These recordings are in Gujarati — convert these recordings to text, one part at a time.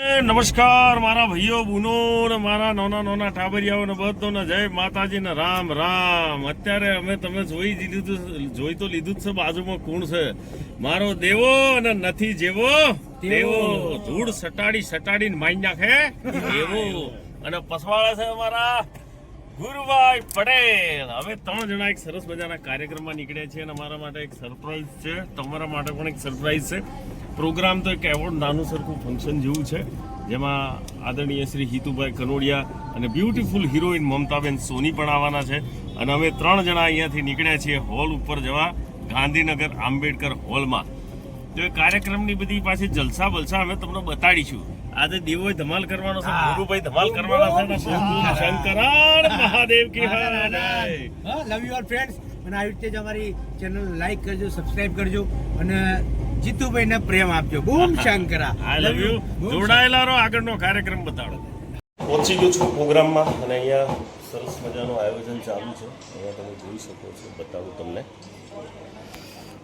નમસ્કાર મારા ભાઈઓ બુનો ને મારા નાના નાના ટાબરિયાઓ ને બધાને જય માતાજી ને રામ રામ. અત્યારે અમે તમે જોઈ લીધું જોઈ તો લીધું જ છે બાજુમાં કોણ છે? મારો દેવો અને નથી જેવો દેવો ધૂળ સટાડી સટાડીને માઈ નાખે. દેવો. અને પસવાળા છે અમારા ગુરુભાઈ પટેલ. હવે ત્રણ જણા એક સરસ મજાના કાર્યક્રમમાં નીકળ્યા છે અને અમારા માટે એક સરપ્રાઈઝ છે. તમારા માટે પણ એક સરપ્રાઈઝ છે. પ્રોગ્રામ તો એક એવોર્ડ નાનું સરખું ફંક્શન જેવું છે. જેમાં આદરણીય શ્રી હિતુભાઈ કનોડિયા અને બ્યુટીફુલ હિરોઈન મમતાબેન સોની પણ આવવાના છે. અને અમે ત્રણ જણા અહીંયાથી નીકળ્યા છીએ હોલ ઉપર જવા ગાંધીનગર આંબેડકર હોલમાં તો એ કાર્યક્રમની બધી પાછી જલસા બલસા અમે તમને બતાડીશું. આજે દેવો ધમાલ કરવાનો છે ગુરુભાઈ ધમાલ કરવાના છે શંકરાણ મહાદેવ કી લવ યુ ઓર ફ્રેન્ડ્સ અને આવી રીતે જ અમારી ચેનલ લાઈક કરજો સબસ્ક્રાઇબ કરજો અને જીતુભાઈને પ્રેમ આપજો. બૂમ શંકરા. આઈ લવ યુ જોડાયેલા રહો આગળનો કાર્યક્રમ બતાડો. પહોંચી ગયો છું પ્રોગ્રામમાં અને અહીંયા સરસ મજાનું આયોજન ચાલુ છે. અહીંયા તમે જોઈ શકો છો બતાવું તમને.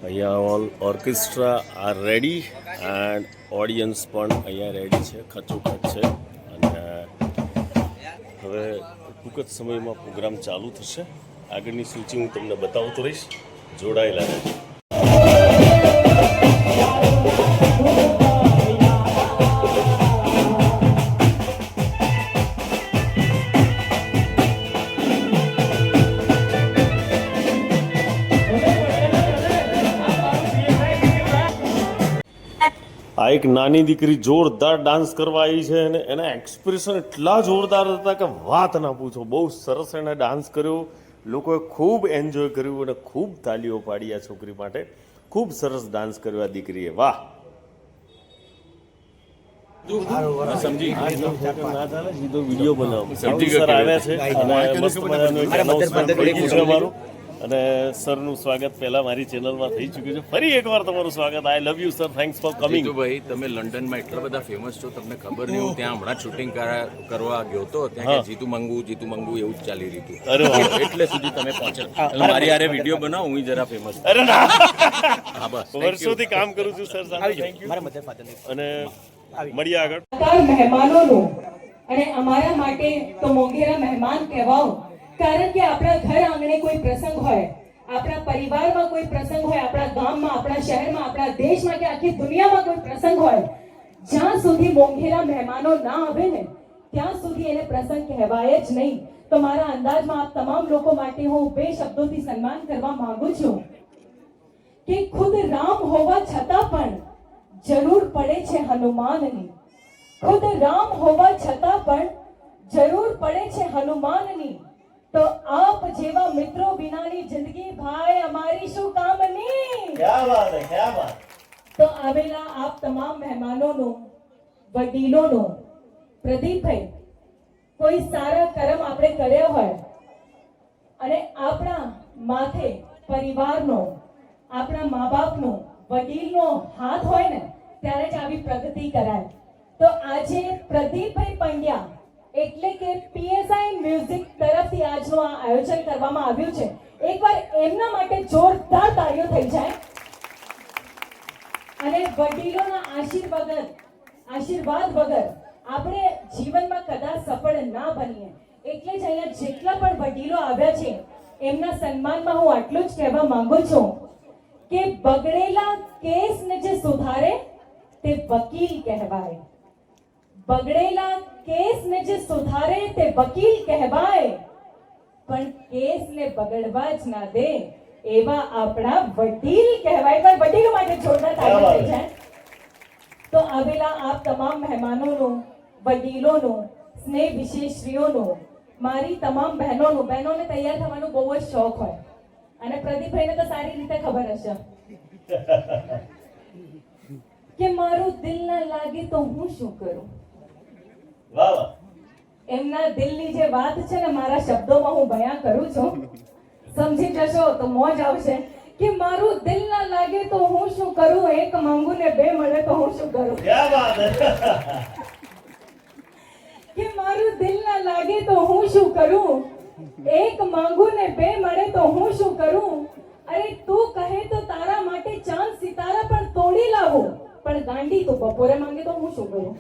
અહીંયા all orchestra are ready and audience પણ અહીંયા રેડી છે, ખચોખચ છે. અને હવે ટૂંક જ સમયમાં પ્રોગ્રામ ચાલુ થશે. આગળની સૂચિ હું તમને બતાવતો રહીશ. જોડાયેલા રહેજો. આ એક નાની દીકરી જોરદાર ડાન્સ કરવા આવી છે અને એના એક્સપ્રેશન એટલા જોરદાર હતા કે વાત ના પૂછો. બહુ સરસ એણે ડાન્સ કર્યો. લોકોએ ખૂબ એન્જોય કર્યું અને ખૂબ તાલીઓ પાડી આ છોકરી માટે. ખૂબ સરસ ડાન્સ કર્યો આ દીકરીએ. વાહ! સમજી ના ચાલે સીધો વીડિયો બનાવો. સર આવ્યા છે અને મસ્ત મજાનું એક announcement થઈ છે અમારું. અને સરનું સ્વાગત પહેલા મારી ચેનલમાં થઈ ચૂક્યું છે. ફરી એકવાર તમારું સ્વાગત. I love you sir thanks for coming ભાઈ તમે લંડનમાં એટલા બધા ફેમસ છો તમને ખબર નહીં હું ત્યાં હમણાં શૂટિંગ કરવા ગયો હતો. ત્યાં કે જીતુ મંગુ જીતુ મંગુ એવું જ ચાલી રહ્યું હતું. અરે એટલે સુધી તમે પહોંચ્યા. મારી આરે વીડિયો બનાવો હું જરા ફેમસ અરે ના. હા બસ. વર્ષોથી કામ કરું છું સર થેન્ક યુ મારા મધર ફાધર અને મળીએ આગળ. મહેમાનોનું. અને અમારા માટે તો મોંઘેરા મહેમાન કહેવાઓ. કારણ કે આપણા ઘર આંગણે કોઈ પ્રસંગ હોય, આપણા પરિવારમાં કોઈ પ્રસંગ હોય, આપણા ગામમાં, આપણા શહેરમાં, આપણા દેશમાં કે આખી દુનિયામાં કોઈ પ્રસંગ હોય, જ્યાં સુધી મોંઘેલા મહેમાનો ના આવે ને, ત્યાં સુધી એને પ્રસંગ કહેવાય જ નહીં. તો મારા અંદાજમાં આપ તમામ લોકો માટે હું બે શબ્દોથી સન્માન કરવા માંગુ છું કે ખુદ રામ હોવા છતાં પણ જરૂર પડે છે હનુમાનની. ખુદ રામ હોવા છતાં પણ જરૂર પડે છે હનુમાનની. તો આપ જેવા મિત્રો વિનાની જિંદગી ભાઈ અમારી શું કામની તો આવેલા આપ તમામ મહેમાનોનું વડીલોનું પ્રદીપભાઈ કોઈ સારા કર્મ આપણે કર્યા હોય અને આપણા માથે પરિવારનો આપણા મા બાપનો વડીલનો હાથ હોય ને ત્યારે જ આવી પ્રગતિ કરાય. તો આજે પ્રદીપભાઈ પંડ્યા એટલે કે પીએસઆઈ મ્યુઝિક તરફથી આજનું આ આયોજન કરવામાં આવ્યું છે. એકવાર એમના માટે જોરદાર તાળીઓ થઈ જાય. અને વડીલોના આશીર્વાદ આશીર્વાદ વગર આપણે જીવનમાં કદાચ સફળ ના બનીએ. એટલે જ અહીંયા જેટલા પણ વડીલો આવ્યા છે, એમના સન્માનમાં હું આટલું જ કહેવા માંગુ છું કે બગડેલા કેસને જે સુધારે, તે વકીલ કહેવાય. બગડેલા કેસને જે સુધારે તે વકીલ કહેવાય. પણ કેસને બગડવા જ ના દે એવા આપણા વડીલ કહેવાય. પણ વડીલો માટે જોરદાર તાળી છે તો આવેલા આપ તમામ મહેમાનોનો વડીલોનો સ્નેહ વિશેષરીઓનો મારી તમામ બહેનોનો બહેનોને તૈયાર થવાનો બહુ જ શોખ હોય. અને પ્રદીપભાઈને તો સારી રીતે ખબર હશે. કે મારું દિલ ના લાગે તો હું શું કરું? એમના દિલની જે વાત છે ને મારા શબ્દોમાં હું બયાન કરું છું. સમજી જશો તો મોજ આવશે. કે મારું દિલ ના લાગે તો હું શું કરું? એક માંગુ ને બે મળે તો હું શું કરું? કે મારું દિલ ના લાગે તો હું શું કરું? એક માંગુ ને બે મળે તો હું શું કરું? અરે તું કહે તો તારા માટે ચાંદ સિતારા પણ તોડી લાવું. પણ ગાંડી તો બપોરે માંગે તો હું શું કરું?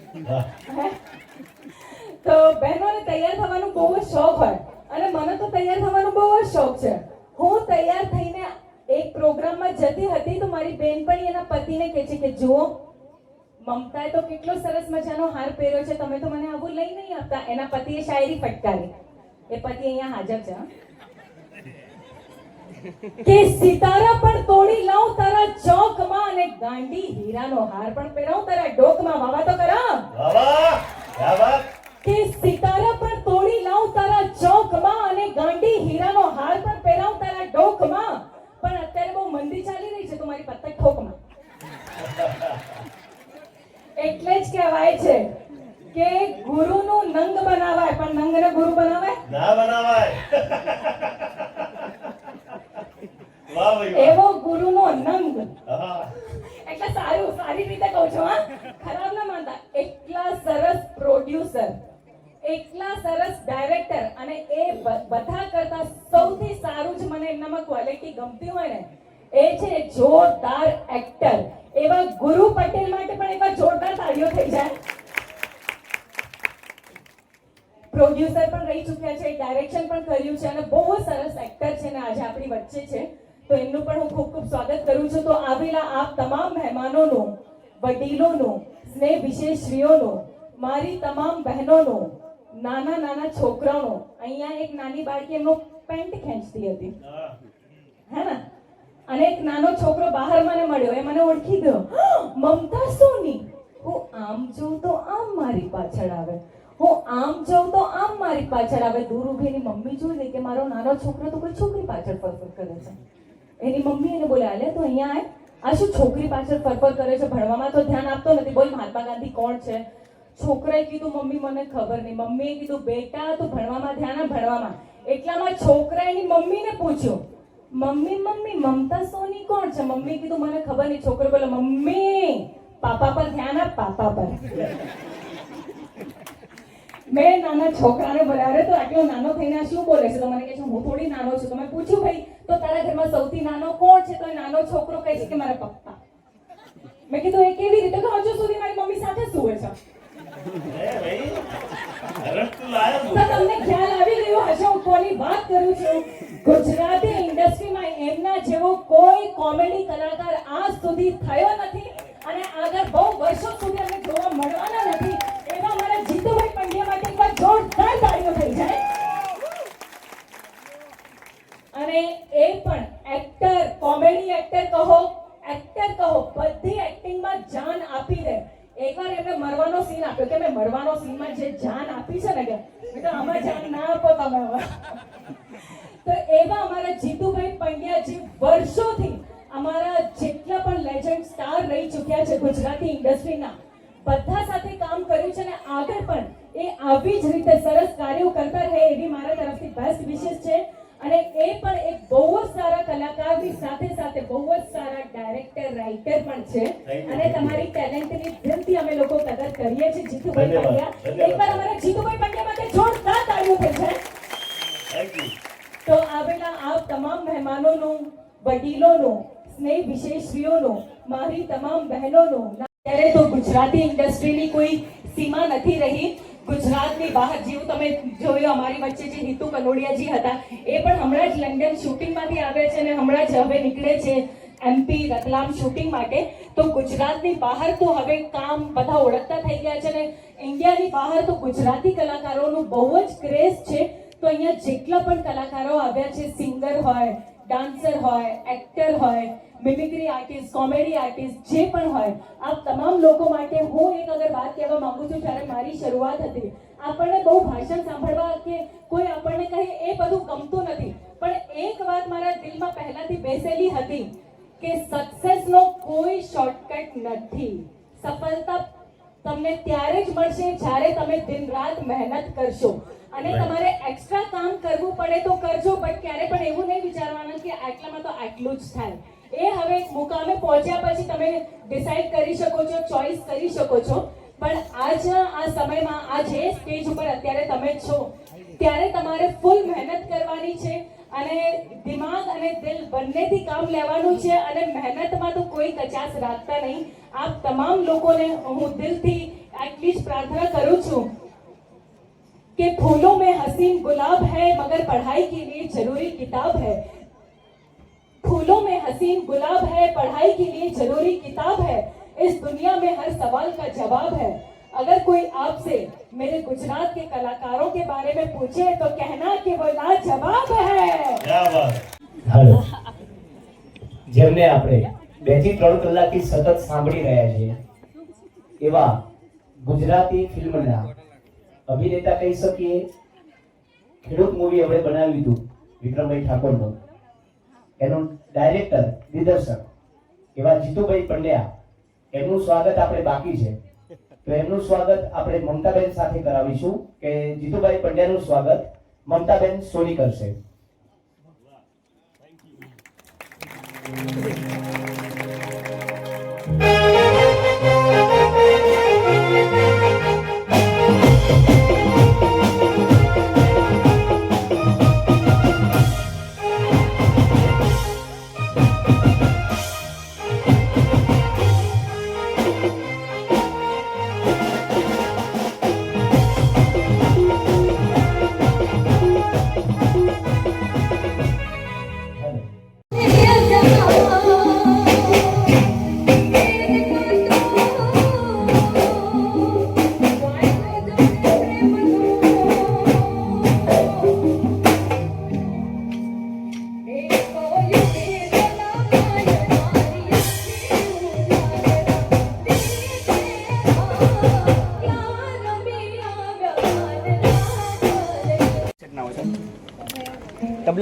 તો બહેનોને તૈયાર થવાનો બહુ જ શોખ હોય. અને મને તો તૈયાર થવાનો બહુ જ શોખ છે. હું તૈયાર થઈને એક પ્રોગ્રામમાં જતી હતી તો મારી બેનપણી એના પતિને કહે છે કે, જુઓ, મમતાએ તો કેટલો સરસ મજાનો હાર પહેર્યો છે. તમે તો મને આવું લઈ નહીં આપતા એના પતિએ શાયરી ફટકારી. એ પતિ અહીંયા હાજર છે કે સિતારા પણ તોડી લાવ તારા ચોકમાં અને ગાંડી હીરાનો હાર પણ પહેરાવ તારા ડોકમાં. વાવા તો કરા. કે સિતારા પણ તોડી લાવ તારા ચોકમાં અને ગાંડી હીરાનો હાર પણ પહેરાવ તારા ડોકમાં. પણ અત્યારે બહુ મંદી ચાલી રહી છે તમારી પતંગ ઠોકમાં. એટલે જ કહેવાય છે કે ગુરુનું નંગ બનાવાય પણ નંગને ગુરુ બનાવાય? ના બનાવાય. એવો ગુરુનો નંગ. એટલે સારું સારી રીતે કહું છું હા. બધા કરતા સૌથી સારું જ મને એમનામાં ક્વોલિટી ગમતી હોય ને, એ છે જોરદાર એક્ટર એવા ગુરુ પટેલ માટે પણ એવા જોરદાર તાળીઓ થઈ જાય. પ્રોડ્યુસર પણ રહી ચૂક્યા છે ડાયરેક્શન પણ કર્યું છે, અને બહુ સરસ એક્ટર છે ને આજે આપણી વચ્ચે છે. તો એમનું પણ હું ખૂબ ખૂબ સ્વાગત કરું છું. તો આવેલા આપ તમામ મહેમાનોનું, વડીલોનું સ્નેહ વિશેષરીઓનું મારી તમામ બહેનોનું નાના નાના છોકરાઓ અહીંયા એક નાની બાળકી એમનો પેન્ટ ખેંચતી હતી. હે. ને? અને એક નાનો છોકરો બહાર મને મળ્યો એ મને ઓળખી ગયો. મમતા સોની હું આમ જોઉં તો આમ મારી પાછળ આવે. હું આમ જોઉં તો આમ મારી પાછળ આવે. દૂર ઊભીની મમ્મી જોઈ લે કે મારો નાનો છોકરો તો કોઈ છોકરી પાછળ ફરફર કરે છે. એની મમ્મી એને બોલે આલે તો અહીંયા આ શું છોકરી પાછળ ફરફર કરે છે? ભણવામાં તો ધ્યાન આપતો નથી. બોલ મહાત્મા ગાંધી કોણ છે? છોકરાએ કીધું, મમ્મી, મને ખબર નહીં. મમ્મીએ કીધું, બેટા, તું ભણવામાં ધ્યાન ભણવામાં. એટલામાં છોકરા એની મમ્મીને પૂછ્યું, મમ્મી મમ્મી, મમતા સોની કોણ છે? મમ્મી કીધું, મને ખબર નહીં. છોકરો બોલે મમ્મી, પાપા પર ધ્યાન આપ, પાપા પર. મેં નાના છોકરાને બોલાવ્યો, તો આટલો નાનો થઈને શું બોલે છે? તો મને કહે છે, હું થોડી નાનો છું. તો મેં પૂછ્યું, ભાઈ, તો તારા ઘરમાં સૌથી નાનો કોણ છે? તો નાનો છોકરો કહે છે કે, મારા પપ્પા. મેં કીધું, એ કેવી રીતે? તો હજુ સુધી મારી મમ્મી સાથે સુવે છે? તમને ખ્યાલ આવી ગયો હશે, હું કોની વાત કરું છું? ગુજરાતી ઇન્ડસ્ટ્રીમાં એમના જેવો કોઈ કોમેડી કલાકાર આજ સુધી થયો નથી અને આગળ બહુ વર્ષો સુધી અમને જોવા મળવાના નથી એવા મારા જીતુભાઈ પંડ્યા માટે એકવાર જોરદાર તાળીઓ થઈ જાય અને એ પણ એક્ટર કોમેડી એક્ટર કહો એક્ટર કહો બધી એક્ટિંગમાં જાન આપી દે એકવાર એમને મરવાનો સીન આપ્યો કે મેં મરવાનો સીનમાં જે જાન આપી છે ને કે બેટા આમાં જાન ના આપો તમે હવે તો એવા અમારા જીતુભાઈ પંડ્યા જે વર્ષોથી અમારા જેટલા પણ લેજન્ડ સ્ટાર રહી ચૂક્યા છે ગુજરાતી ઇન્ડસ્ટ્રીના બધા સાથે કામ કર્યું છે અને આગળ પણ એ આવી જ રીતે સરસ કાર્યો કરતા રહે એવી મારા તરફથી બેસ્ટ વિશેષ છે અને એ પણ એક બહુ જ સારા કલાકારની સાથે સાથે બહુ જ સારા ડાયરેક્ટર રાઇટર પણ છે અને તમારી ટેલેન્ટની દિલથી અમે લોકો કદર કરીએ છીએ જીતુભાઈ ધન્યવાદ, પંડ્યા ધન્યવાદ. એકવાર અમારા જીતુભાઈ પંડ્યા માટે જોરદાર તાળીઓ થઈ જાય થેન્ક યુ તો આવેલા આપ તમામ મહેમાનોનું વડીલોનું સ્નેહ વિશેષરીઓનું મારી તમામ બહેનોનું ત્યારે તો ગુજરાતી ઇન્ડસ્ટ્રીની કોઈ સીમા નથી રહી ગુજરાતની બહાર જેવું તમે જોયું અમારી વચ્ચે જે હિતુ. એ પણ હમણાં જ લંડન શૂટિંગમાંથી આવે છે અને હમણાં જ હવે નીકળે છે એમપી રતલામ શૂટિંગ માટે. તો ગુજરાતની બહાર તો હવે કામ બધા ઓળખતા થઈ ગયા છે અને ઇન્ડિયાની બહાર તો ગુજરાતી કલાકારોનું બહુ જ ક્રેઝ છે. તો અહીંયા જેટલા પણ કલાકારો આવ્યા છે, સિંગર હોય, ડાન્સર હોય, એક્ટર હોય મિમિક્રી આર્ટિસ્ટ કોમેડી આર્ટિસ્ટ જે પણ હોય આ તમામ લોકો માટે હું એક અગર વાત કહેવા માંગુ છું જ્યારે મારી શરૂઆત હતી. આપણને બહુ ભાષણ સાંભળવા કે કોઈ આપણને કહે એ બધું ગમતું નથી. પણ એક વાત મારા દિલમાં પહેલાથી બેસેલી હતી કે સક્સેસનો કોઈ શોર્ટકટ નથી. સફળતા તમને ત્યારે જ મળશે જ્યારે તમે દિન રાત મહેનત કરશો. અને તમારે એક્સ્ટ્રા કામ કરવું પડે તો કરજો બટ ક્યારે પણ એવું નહીં વિચારવાનું કે આટલામાં તો આટલું જ થાય. એ હવે મુકામે પહોંચ્યા પછી તમે ડિસાઈડ કરી શકો છો ચોઈસ કરી શકો છો. પણ આજ આ સમયમાં આ જે સ્ટેજ ઉપર અત્યારે તમે છો ત્યારે તમારે ફૂલ મહેનત કરવાની છે અને દિમાગ અને દિલ બંનેથી કામ લેવાનું છે અને મહેનતમાં તો કોઈ કચાશ રાખતા નહીં આપ તમામ લોકોને હું દિલથી એટલી જ પ્રાર્થના કરું છું कि फूलों में हसीन गुलाब है मगर पढ़ाई के लिए जरूरी किताब है फूलों में हसीन गुलाब है पढ़ाई के लिए जरूरी किताब है इस दुनिया में हर सवाल का जवाब है अगर कोई आपसे मेरे गुजरात के कलाकारों के बारे में पूछे तो कहना कि वो लाजवाब है ક્યાં વાત હાલો જેમને આપણે બે થી ત્રણ કલાકથી સતત સાંભળી રહ્યા છીએ એવા ગુજરાતી ફિલ્મના અભિનેતા કહી શકીએ ખેડૂત મૂવી આપણે બનાવ્યું હતું વિક્રમભાઈ ઠાકોરનું એનું ડાયરેક્ટર દિગ્દર્શક એવા જીતુભાઈ પંડ્યા એમનું સ્વાગત આપણે બાકી છે. તો એમનું સ્વાગત આપણે મમતાબેન સાથે કરાવીશું કે જીતુભાઈ પંડ્યાનું સ્વાગત મમતાબેન સોની કરશે. હાલો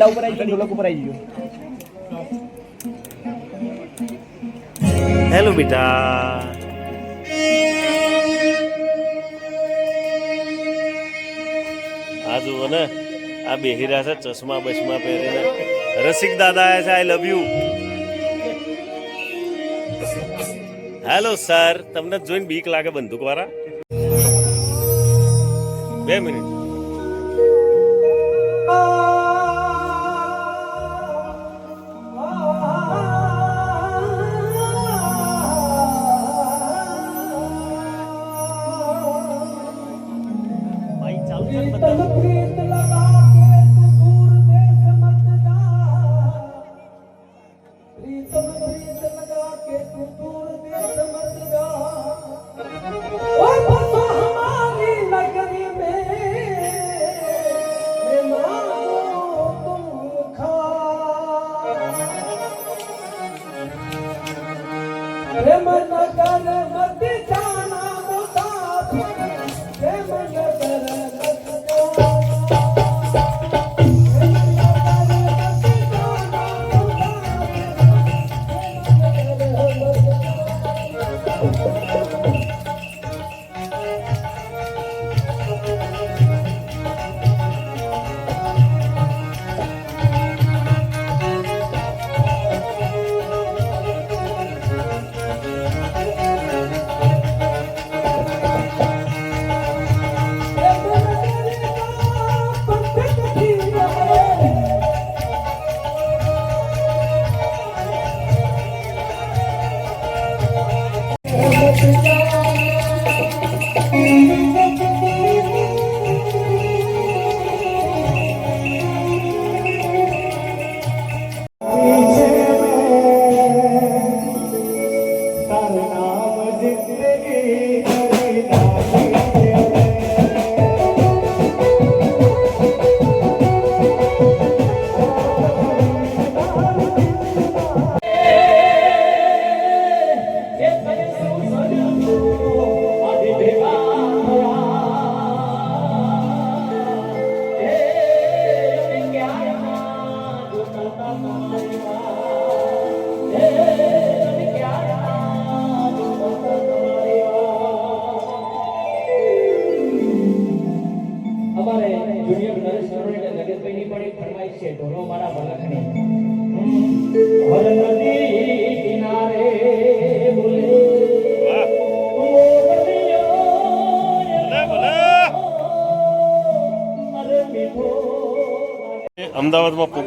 તબલા ઉપર આવી ગયો ઢોલક ઉપર આવી ગયો હેલો બેટા આ જુઓ ને આ બેહીરા છે ચશ્મા બસમા પહેરીને. રસિક દાદા આવ્યા છે I love you hello sir તમને જોઈને બીક લાગે બંદૂક વાળા બે મિનિટ. અમારે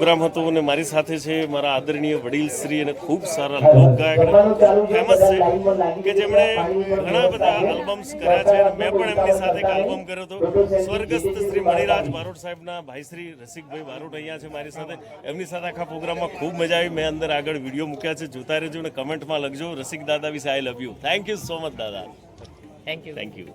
પ્રોગ્રામ હતો અને મારી સાથે છે મારા આદરણીય વડીલ શ્રી અને ખૂબ સારા લોકગાયક. ફેમસ છે કે જેમણે ઘણા બધા આલ્બમ્સ કર્યા છે અને મેં પણ એમની સાથે એક આલ્બમ કર્યો હતો. સ્વર્ગસ્થ શ્રી મણિરાજ બારોટ સાહેબના ભાઈ શ્રી રસિકભાઈ બારોટ અહીંયા છે મારી સાથે. એમની સાથે આખા પ્રોગ્રામમાં ખૂબ મજા આવી. મેં અંદર આગળ વીડિયો મૂક્યા છે. જોતા રહેજો અને કમેન્ટમાં લખજો રસિક દાદા વિશે I love you thank you so much દાદા. Thank you thank you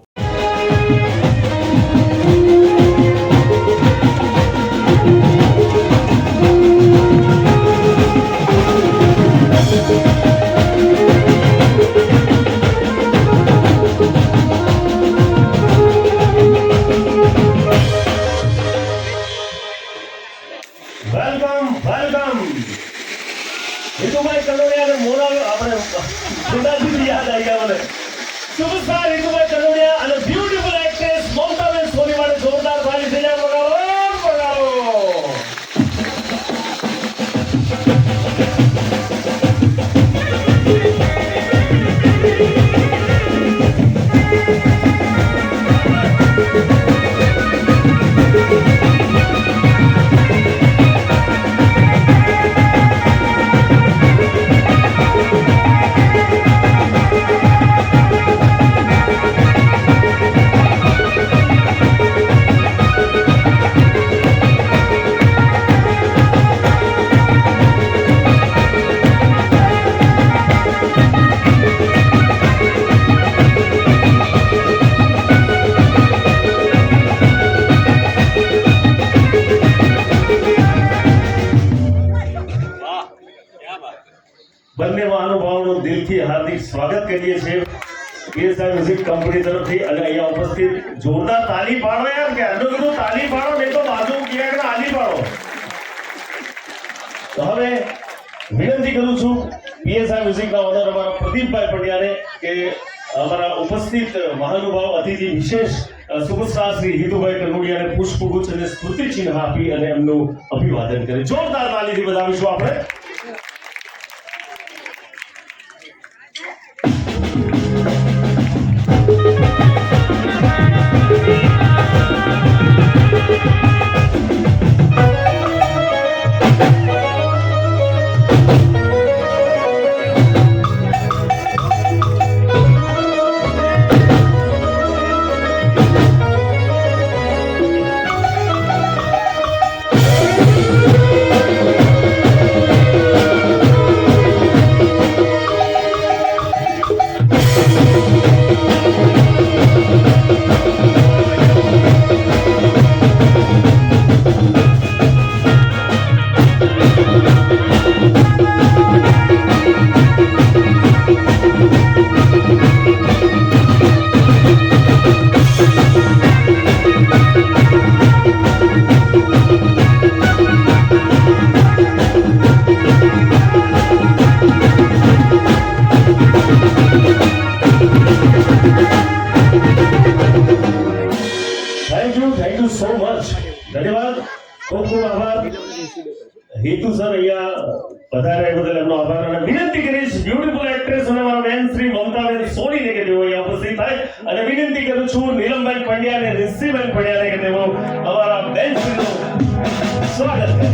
Sudaji યાદ આવી ગયા મને. સુપરસ્ટાર હિતુભાઈ કલોડિયા અને બ્યુટીફુલ એક્ટ્રેસ મમતાબેન સોની માટે જોરદાર તાળી થઈ જાય બગાડો બગાડો. હાર્દિક સ્વાગત કરીએ છીએ. ઉપસ્થિત મહાનુભાવ અતિથિ વિશેષ સુપરસ્ટાર શ્રી હિતુભાઈ કનોડિયાને પુષ્પગુચ્છ અને સ્મૃતિ ચિહ્ન આપી અને એમનું અભિવાદન કરે. જોરદાર તાલીથી વધાવીશું આપણે હેતુ સર, અહીંયા વધારે બદલ એમનો આભાર અને વિનંતી કરીશ બ્યુટીફુલ એક્ટ્રેસ અને મારા બેન શ્રી મમતાબેન સોનીને કે તેઓ અહીંયા ઉપસ્થિત થાય. અને વિનંતી કરું છું, નીલમબેન પંડ્યા અને રિષિબેન પંડ્યાને કે તેઓ અમારા બેન શ્રીનું સ્વાગત કરે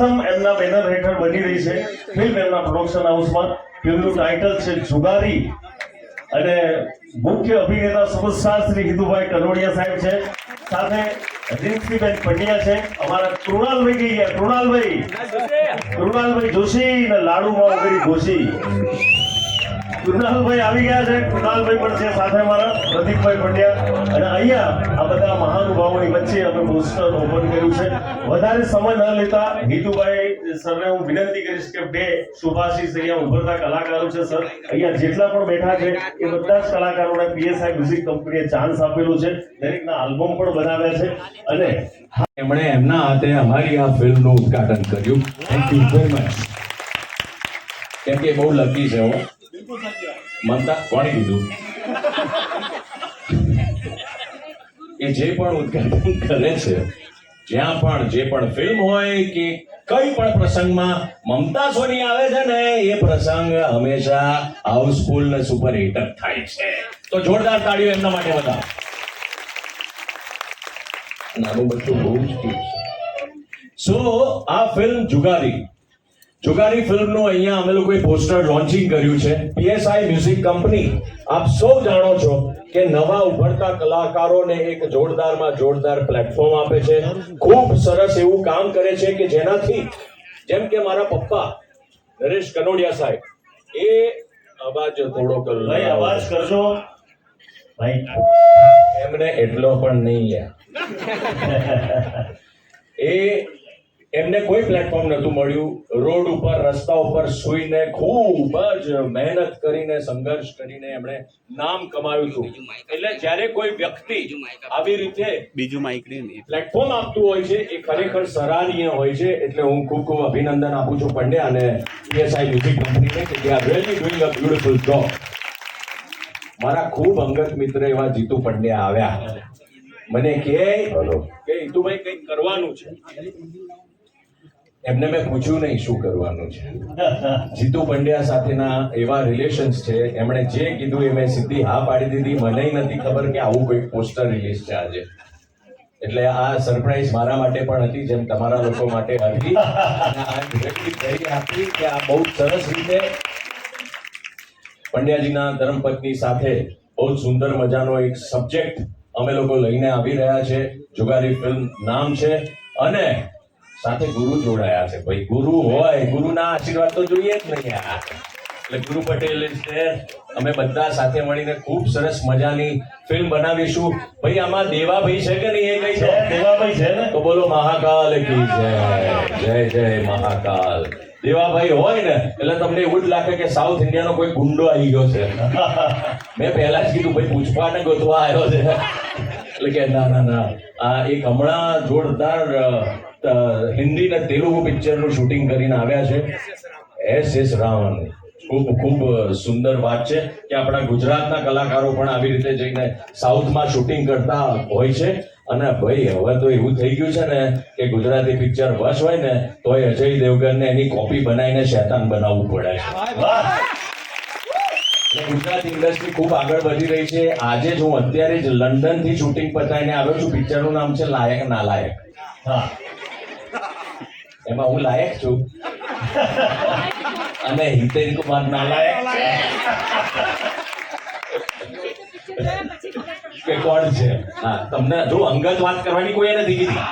પ્રથમ એમના બેનર હેઠળ બની રહી છે. ફિલ્મ એમના પ્રોડક્શન હાઉસમાં ફિલ્મનું ટાઇટલ છે જુગારી. અને મુખ્ય અભિનેતા સુપરસ્ટાર શ્રી હિન્દુભાઈ કનોડિયા સાહેબ છે. સાથે રિંકીબેન પંડ્યા છે. અમારા કૃણાલભાઈ કહી ગયા. કૃણાલભાઈ કૃણાલભાઈ જોશી. ને લાડુમાં વગેરે જોશી કૃણાલભાઈ આવી ગયા છે. કૃણાલભાઈ પણ છે સાથે મારા પ્રદીપભાઈ પંડ્યા. અને અહીંયા આ બધા મહાનુભાવોની વચ્ચે અમે પોસ્ટર ઓપન કર્યું છે. વધારે સમય ન લેતા હિતુભાઈ સરને હું વિનંતી કરીશ કે બે શુભાશીષ અહીંયા ઉભરતા કલાકારો છે, સર. અહીંયા જેટલા પણ બેઠા છે, એ બધા જ કલાકારોને પીએસઆઈ મ્યુઝિક કંપનીએ ચાન્સ આપેલો છે. દરેકના આલ્બમ પણ બનાવ્યા છે. અને એમણે એમના હાથે અમારી આ ફિલ્મનું ઉદ્ઘાટન કર્યું. થેન્ક યુ વેરી મચ કેમ કે બહુ લકી છે હું. મમતા, કોણે કીધું? એ જે પણ ઉદઘાટન કરે છે, જ્યાં પણ જે પણ ફિલ્મ હોય કે કઈ પણ પ્રસંગમાં મમતા સોની આવે છે ને, એ પ્રસંગ હંમેશા હાઉસફુલ ને સુપર હિટ થાય છે. તો જોરદાર તાળીઓ એમના માટે બધા નાનું બચ્ચું બહુ જ cute છે. સો, આ ફિલ્મ જુગારી જુગારી ફિલ્મનું અહીંયા અમે લોકોએ પોસ્ટર લોન્ચિંગ કર્યું છે. પીએસઆઈ મ્યુઝિક કંપની આપ સૌ જાણો છો કે નવા ઉભરતા કલાકારોને એક જોરદારમાં જોરદાર પ્લેટફોર્મ આપે છે. ખૂબ સરસ એવું કામ કરે છે કે જેનાથી જેમ કે મારા પપ્પા નરેશ કનોડિયા સાહેબ એ અવાજ થોડોક ભાઈ અવાજ કરજો. ભાઈ એમને એટલો પણ નહીં એ એમને કોઈ પ્લેટફોર્મ નહોતું મળ્યું. રોડ ઉપર રસ્તા ઉપર સૂઈને ખૂબ જ મહેનત કરીને સંઘર્ષ કરીને એમણે નામ કમાયું હતું. એટલે જ્યારે કોઈ વ્યક્તિ આવી રીતે બીજું માઇક પ્લેટફોર્મ આપતું હોય છે એ ખરેખર સરાહનીય હોય છે એટલે હું ખૂબ ખૂબ અભિનંદન આપું છું પંડ્યા અને પીએસઆઈ મ્યુઝિક કંપનીને કે they are really doing a beautiful job મારા ખૂબ અંગત મિત્ર એવા જીતુ પંડ્યા આવ્યા. મને કે કે હિતુભાઈ કંઈક કરવાનું છે. એમને મેં પૂછ્યું નહીં શું કરવાનું છે. જીતુ પંડ્યા સાથેના એવા રિલેશન્સ છે, એમણે જે કીધું એ મેં સીધી હા પાડી દીધી. મને નથી ખબર કે આવું કોઈ પોસ્ટર રિલીઝ છે આજે. એટલે આ સરપ્રાઈઝ મારા માટે પણ હતી, જેમ તમારા લોકો માટે હતી. કે આ બહુ સરસ રીતે પંડ્યાજીના ધર્મપત્ની સાથે બહુ સુંદર મજાનો એક સબ્જેક્ટ અમે લોકો લઈને આવી રહ્યા છે. જુગારી ફિલ્મ નામ છે. અને સાથે ગુરુ જોડાયા છે. ભાઈ ગુરુ હોય ગુરુના આશીર્વાદ તો જોઈએ જ નહીં યાર એટલે ગુરુ પટેલ અમે બધા સાથે મળીને ખૂબ સરસ મજાની ફિલ્મ બનાવીશું. ભાઈ આમાં દેવાભાઈ છે કે નહીં એ કઈ છે? દેવાભાઈ છે ને? તો બોલો મહાકાલ કી જય. જય જય મહાકાલ. દેવાભાઈ હોય ને એટલે તમને એવું જ લાગે કે સાઉથ ઇન્ડિયાનો કોઈ ગુંડો આવી ગયો છે. મેં પહેલા જ કીધું ભાઈ પૂછવા ને ગોતવા આવ્યો છે. એટલે કે ના ના ના. આ એક હમણાં જોરદાર હિન્દી ને તેલુગુ પિક્ચરનું શૂટિંગ કરીને આવ્યા છે. એસ એસ રાવણ ખૂબ ખૂબ સુંદર વાત છે કે આપણા ગુજરાતના કલાકારો પણ આવી રીતે જઈને સાઉથમાં શૂટિંગ કરતા હોય છે. અને ભાઈ હવે તો એવું થઈ ગયું છે ને કે ગુજરાતી પિક્ચર વશ હોય ને તોય અજય દેવગનને એની કોપી બનાવીને શેતાન બનાવવું પડે છે. ગુજરાત ઇન્ડસ્ટ્રી ખૂબ આગળ વધી રહી છે. આજે જ હું અત્યારે જ લંડનથી શૂટિંગ પતાવીને આવ્યો છું. પિક્ચરનું નામ છે લાયક ના લાયક હા. એમાં હું લાયક છું. અને હિતેન કુમાર નાલાયક કે કોણ છે? હા તમને જો અંગત વાત કરવાની કોઈ નથી કીધી.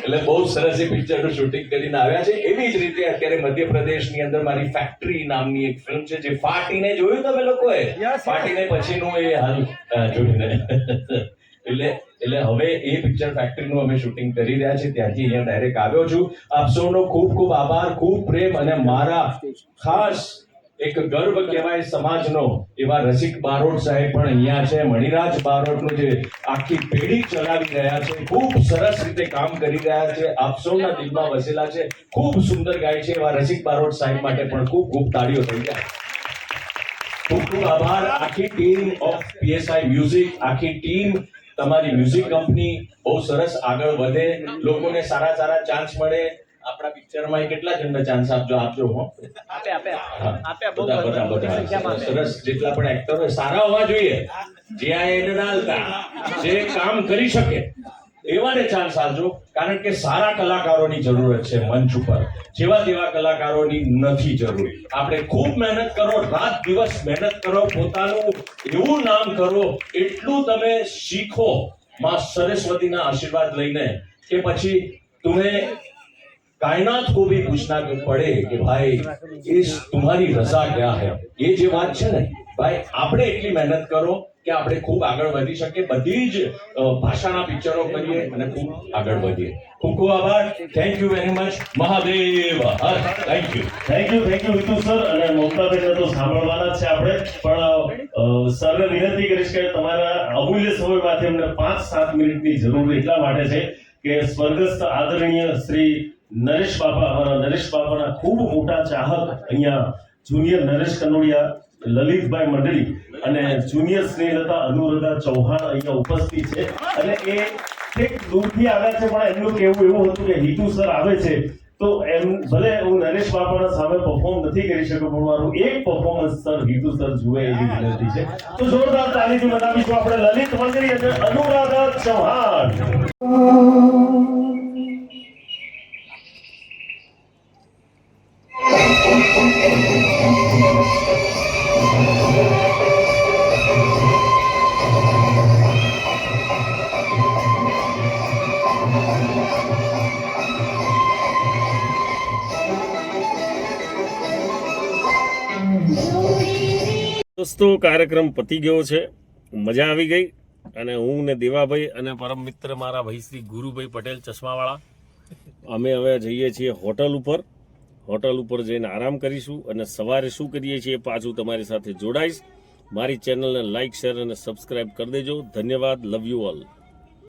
એટલે બહુ સરસ એ પિક્ચરનું શૂટિંગ કરીને આવ્યા છે. એવી જ રીતે અત્યારે મધ્યપ્રદેશની અંદર મારી ફેક્ટરી નામની એક ફિલ્મ છે જે ફાટીને જોયું તમે લોકોએ? ફાટીને પછીનું એ હાલ જોયું એટલે એટલે હવે એ પિક્ચર ફેક્ટરીનું અમે શૂટિંગ કરી રહ્યા છીએ. ત્યાંથી અહીંયા ડાયરેક્ટ આવ્યો છું. આપ સૌનો ખૂબ ખૂબ આભાર, ખૂબ પ્રેમ અને મારા ખાસ એક ગર્વ કહેવાય સમાજનો એવા રસિક બારોટ સાહેબ પણ અહીંયા છે. મણિરાજ બારોટનું જે આખી પેઢી ચલાવી રહ્યા છે. ખૂબ સરસ રીતે કામ કરી રહ્યા છે. આપ સૌના દિલમાં વસેલા છે. ખૂબ સુંદર ગાય છે એવા રસિક બારોટ સાહેબ માટે પણ ખૂબ ખૂબ તાળીઓ થઈ જાય. ખૂબ ખૂબ આભાર. આખી ટીમ ઓફ પીએસઆઈ મ્યુઝિક આખી ટીમ તમારી મ્યુઝિક કંપની બહુ સરસ આગળ વધે લોકોને સારા સારા ચાન્સ મળે. આપણા પિક્ચરમાં કેટલા જણને ચાન્સ આપજો આપજો હો. આપે આપે. આપે બહુ બધા બધા. બધા સરસ. જેટલા પણ એક્ટરો સારા હોવા જોઈએ. જ્યાં એને ડાલતા જે કામ કરી શકે એવાને ચાન્સ આપજો. કારણ કે સારા કલાકારોની જરૂરત છે મંચ ઉપર જેવા તેવા કલાકારોની નથી જરૂર આપણે ખૂબ મહેનત કરો રાત દિવસ મહેનત કરો પોતાનું એવું નામ કરો એટલું તમે શીખો માં સરસ્વતીના આશીર્વાદ લઈને કે પછી तुम्हें कायनात को भी पूछना पड़े कि भाई इस तुम्हारी रजा क्या है ये જે વાત છે ને ભાઈ, આપણે એટલી મહેનત કરો કે આપણે ખૂબ આગળ વધી શકીએ, બધી જ ભાષાના પિક્ચરો કરીએ અને ખૂબ આગળ વધીએ. ખૂબ ખૂબ આભાર. Thank you very much Mahadev. Thank you thank you thank you વિતુ sir અને મમતાબેન તો સાંભળવાના છે આપણે. પણ સરને વિનંતી કરીશ કે તમારા અમૂલ્ય સમયમાંથી અમને પાંચ સાત મિનિટની જરૂર એટલા માટે છે કે સ્વર્ગસ્થ આદરણીય શ્રી નરેશ બાપા, અમારા નરેશ બાપાના ખૂબ મોટા ચાહક અહીંયા જુનિયર નરેશ કનોડિયા લલિતભાઈ મંડળી અને જુનિયર સ્નેહલતા અનુરાધા ચૌહાણ અહીંયા ઉપસ્થિત છે. અને એ ઠીક દૂરથી આવ્યા છે, પણ એમનું કહેવું એવું હતું કે હિતુ સર આવે છે, તો એમ ભલે હું નરેશ બાપાના સામે પરફોર્મ નથી કરી શકું પણ મારું એક પરફોર્મન્સ સર હિતુ સર જુએ એવી વિનંતી છે. તો જોરદાર તાલીથી બનાવીશું આપણે લલિત મંડળી અને અનુરાધા ચૌહાણ. દોસ્તો કાર્યક્રમ પતી ગયો છે. મજા આવી ગઈ અને હું ને દેવાભાઈ અને પરમ મિત્ર મારા ભાઈ શ્રી ગુરુભાઈ પટેલ ચશ્માવાળા, અમે હવે જઈએ છીએ હોટલ ઉપર. હોટલ ઉપર જઈને આરામ કરીશું અને સવારે શું કરીએ છીએ પાછું તમારી સાથે જોડાઈશ. મારી ચેનલને લાઈક, શેર અને સબસ્ક્રાઇબ કરી દેજો. ધન્યવાદ. Love you all.